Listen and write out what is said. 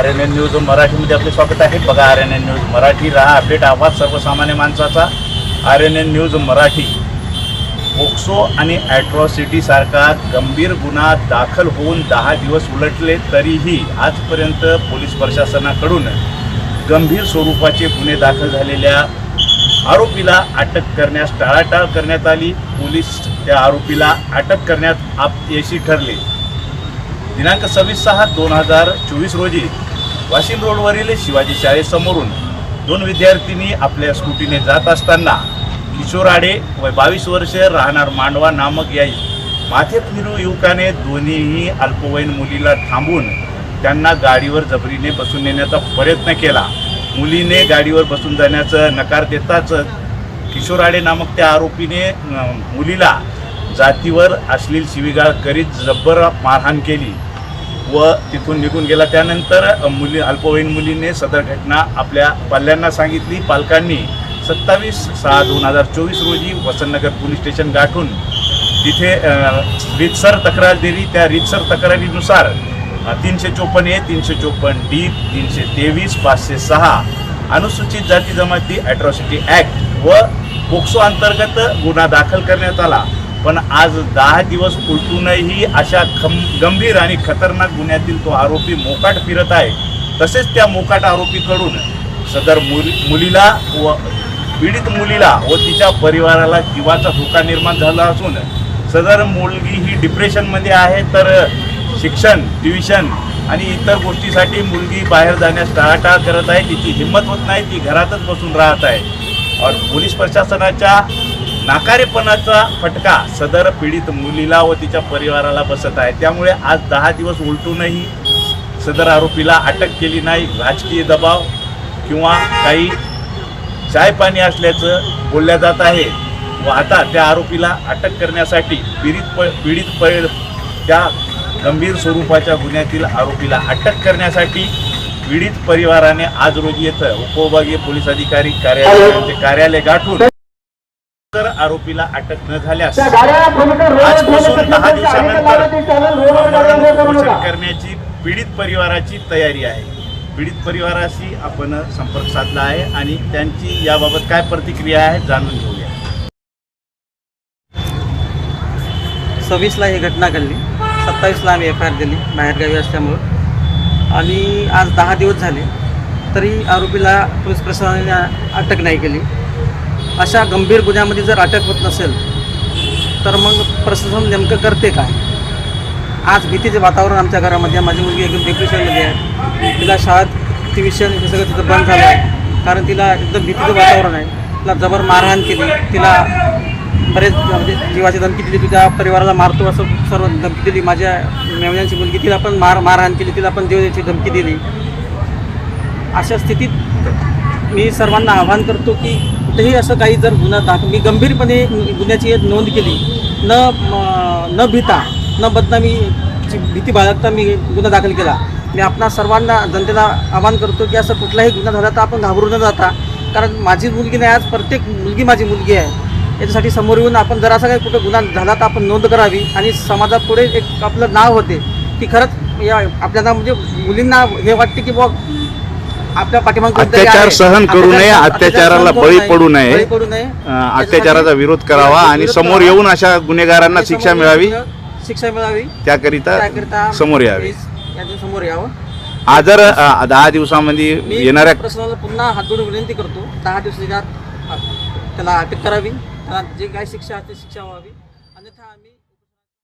R N N news मराठीमध्ये आपले स्वागत आहे. बघा R N N news Marathi राहा अपडेट आवाज सर्वसामान्य माणसाचा. R N N news Marathi. POCSO आणि ॲट्रॉसिटीसारखा गंभीर गुन्हा दाखल होऊन दहा दिवस उलटले तरीही आजपर्यंत पोलीस प्रशासनाकडून गंभीर स्वरूपाचे गुन्हे दाखल झालेल्या आरोपीला अटक करण्यास टाळाटाळ करण्यात आली. पोलीस त्या आरोपीला अटक करण्यात अपयशी ठरले. दिनांक सव्वीस सहा दोन हजार चोवीस रोजी वाशिम रोडवरील शिवाजी शाळेसमोरून दोन विद्यार्थिनी आपल्या स्कूटीने जात असताना किशोर आडे व बावीस वर्ष राहणार मांडवा नामक या माथेत फिरू युवकाने दोन्हीही अल्पवयीन मुलीला थांबून त्यांना गाडीवर जबरीने बसून नेण्याचा प्रयत्न केला. मुलीने गाडीवर बसून जाण्याचं नकार देताच किशोर आडे नामक त्या आरोपीने मुलीला जातीवर अश्लील शिवीगाळ करीत जब्बर मारहाण केली. व तिथून निघून गेला. त्यानंतर मुली अल्पवयीन मुलीने सदर घटना आपल्या पाल्यांना सांगितली. पालकांनी सत्तावीस सहा दोन हजार चोवीस रोजी वसंतनगर पोलीस स्टेशन गाठून तिथे रितसर रीतसर तक्रार दिली. त्या रीतसर तक्रारीनुसार तीनशे चोपन्न ए तीनशे चोपन्न डी तीनशे तेवीस पाचशे सहा अनुसूचित जाती जमाती ॲट्रॉसिटी ॲक्ट व पोक्सो अंतर्गत गुन्हा दाखल करण्यात आला. पण आज दहा दिवस उलटूनही अशा खम गंभीर आणि खतरनाक गुन्ह्यातील तो आरोपी मोकाट फिरत आहे. तसेच त्या मोकाट आरोपीकडून सदर मुली मुलीला व पीडित मुलीला व तिच्या परिवाराला जीवाचा धोका निर्माण झाला असून सदर मुलगी ही डिप्रेशनमध्ये आहे तर शिक्षण ट्युशन आणि इतर गोष्टीसाठी मुलगी बाहेर जाण्यास टाळाटाळ करत आहे. तिची हिंमत होत नाही ती घरातच बसून राहत आहे. और पोलीस प्रशासनाच्या नाकारेपणाचा फटका सदर पीडित मुलीला व तिच्या परिवाराला बसत आहे. त्यामुळे आज दहा दिवस उलटूनही सदर आरोपीला अटक केली नाही. राजकीय दबाव किंवा काही चाय पाणी असल्याचं बोलल्या जात आहे. व आता त्या आरोपीला अटक करण्यासाठी पीडित प पीडित प त्या गंभीर स्वरूपाच्या गुन्ह्यातील आरोपीला अटक करण्यासाठी पीडित परिवाराने आज रोजी येथं उपविभागीय पोलीस अधिकारी कार्यालय कार्यालय गाठून जर आरोपीला अटक न झाल्यास आजपासून दहा दिवसानंतर करण्याची पीडित परिवाराची तयारी आहे. पीडित परिवाराशी आपण संपर्क साधला आहे आणि त्यांची याबाबत काय प्रतिक्रिया आहे जाणून घेऊया. सव्वीसला ही घटना घडली. सत्तावीसला आम्ही एफ आय आर दिली बाहेरगावी असल्यामुळं. आणि आज दहा दिवस झाले तरी आरोपीला पोलीस प्रशासनाने अटक नाही केली. अशा गंभीर गुन्ह्यामध्ये जर अटक होत नसेल तर मग प्रशासन नेमकं करते काय? आज भीतीचे वातावरण आमच्या घरामध्ये माझी मुलगी एकदम डिप्रेशनमध्ये आहे. तिला शाळेत ट्युशन हे सगळं तिथं बंद झालं आहे कारण तिला एकदम भीतीचं वातावरण आहे. तिला जबर मारहाण केली. तिला बरेच म्हणजे जीवाची धमकी दिली. तुझ्या परिवाराला मारतो असं सर्व धमकी दिली. माझ्या मेवण्यांची मुलगी तिला पण मार मारहाण केली. तिला पण देवाची धमकी दिली. अशा स्थितीत मी सर्वांना आवाहन करतो की कुठेही असं काही जर गुन्हा दाख मी गंभीरपणे गुन्ह्याची नोंद केली. न न भीता न बदनामीची भीती बाळगता मी गुन्हा दाखल केला. मी आपणा सर्वांना जनतेला आवाहन करतो की असं कुठलाही गुन्हा झाला तर आपण घाबरू न जाता. कारण माझी मुलगी नाही आज प्रत्येक मुलगी माझी मुलगी आहे. याच्यासाठी समोर येऊन आपण जर असा काही कुठं गुन्हा झाला तर आपण नोंद करावी आणि समाजापुढे एक आपलं नाव होते. की खरंच या आपल्याला म्हणजे मुलींना हे वाटते की बुवा आपल्या पाठीमागे कोणतरी अत्याचार आहे. सहन करू नये, अत्याचार- अत्याचाराला बळी पडू नये. बळी पडू नये. अं, अत्याचाराचा विरोध करावा आणि समोर. येऊन अशा गुन्हेगारांना शिक्षा मिळावी. शिक्षा मिळावी. त्याकरिता त्याकरिता समोर यावे. प्लीज यातून समोर यावं. आज जर अं, दहा दिवसामध्ये मी येणाऱ्या प्रश्नाला पुन्हा हात जोडून विनंती करतो. दहा दिवसाच्या आत त्याला अटक करावी. त्याला जे काय शिक्षा असते शिक्षा व्हावी. अन्यथा आम्ही